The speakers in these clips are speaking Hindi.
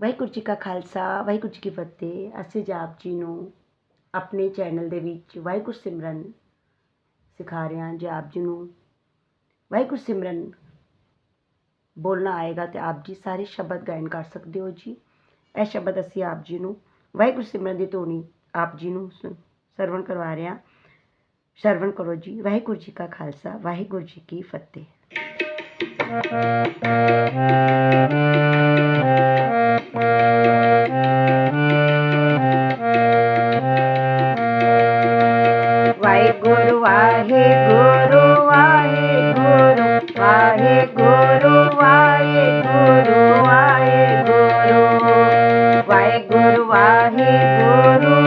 ਵਾਹਿਗੁਰੂ ਜੀ ਕਾ ਖਾਲਸਾ, ਵਾਹਿਗੁਰੂ ਜੀ ਕੀ ਫਤਿਹ। ਅਸੀਂ ਜਾਪ ਜੀ ਨੂੰ ਆਪਣੇ ਚੈਨਲ ਦੇ ਵਿੱਚ ਵਾਹਿਗੁਰੂ ਸਿਮਰਨ ਸਿਖਾ ਰਹੇ ਹਾਂ। ਜੇ ਆਪ ਜੀ ਨੂੰ ਵਾਹਿਗੁਰੂ ਸਿਮਰਨ ਬੋਲਣਾ ਆਏਗਾ ਤੇ ਆਪ ਜੀ ਸਾਰੇ ਸ਼ਬਦ ਗਾਇਨ ਕਰ ਸਕਦੇ ਹੋ ਜੀ। ਇਹ ਸ਼ਬਦ ਅਸੀਂ ਆਪ ਜੀ ਨੂੰ ਵਾਹਿਗੁਰੂ ਸਿਮਰਨ ਦੀ ਧੋਣੀ ਆਪ ਜੀ ਨੂੰ ਸੁ- ਸਰਵਣ ਕਰਵਾ ਰਹੇ ਹਾਂ। ਸਰਵਣ ਕਰੋ ਜੀ। ਵਾਹਿਗੁਰੂ ਜੀ ਕਾ ਖਾਲਸਾ, ਵਾਹਿਗੁਰੂ ਜੀ ਕੀ ਫਤਿਹ। गुरु आए गुरु वाहे गुरु वाहे गुरु वाहे गुरु वाहे गुरु वाहे गुरु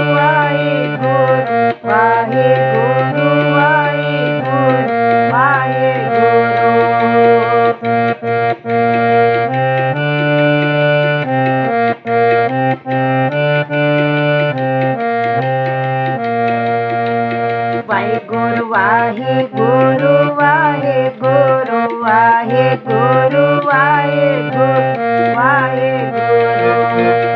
পায়ে গুরু আহে গুরু আহে গুরু আহে গুরু আহে গুরু আহে গুরু।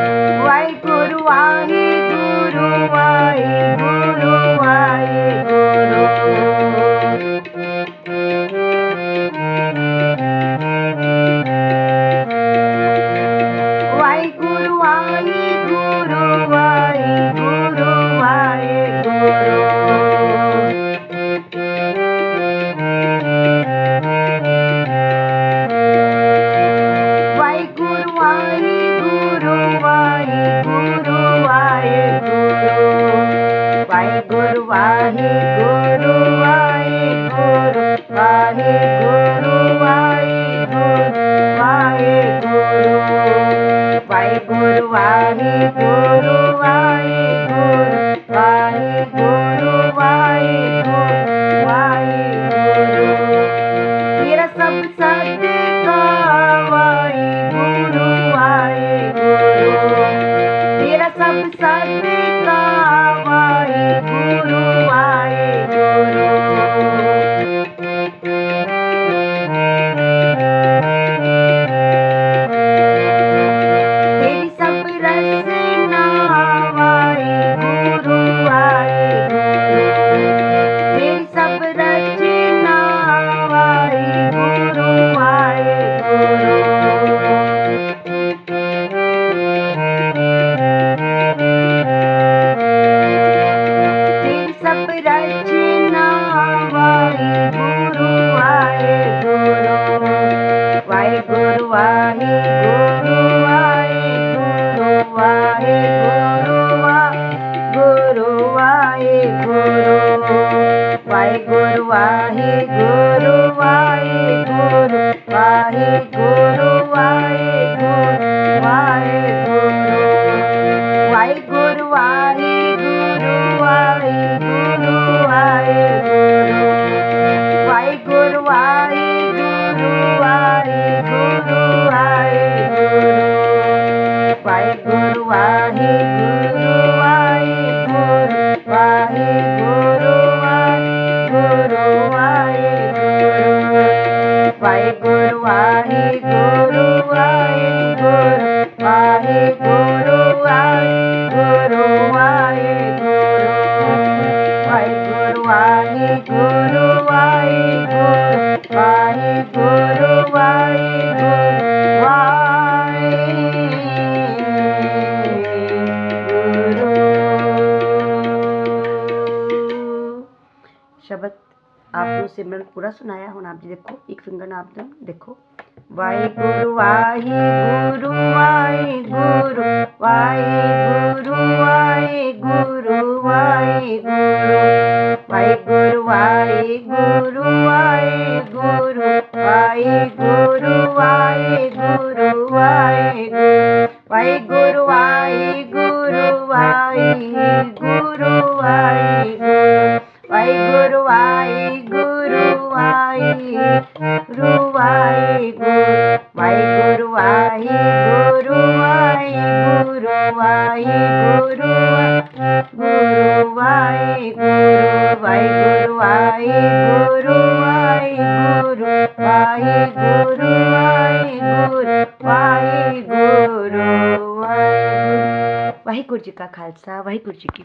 वाहे गुरु वाहे गुरु वाहे गुरु वाहे गुरु वाहे गुरु वाहे गुरु वाहे गुरु वाहे गुरु वाहे गुरु वाहे गुरु वाहे गुरु शब्द आपको सिमरन पूरा सुनाया हूँ आप जी देखो एक फिंगर आप दो देखो। वाहे गुरु वाहे गुरु वाहे गुरु वाहे गुरु वाहे गुरु वाहे गुरु वाहे गुरु वाहे गुरु वाहे गुरु वाहे गुरु वाहे गुरु वाहे गुरु वाहे गुरु आई गुरु आई गुरु आई गुरु वाई गुरु आई गुरु आई गुरु आई गुरु गुरु आई गुरु वाई गुरु आई गुरु आई गुरु आई गुरु आई गुरु वाई गुरु वाहिगुरु जी का खालसा वाहिगुरु जी की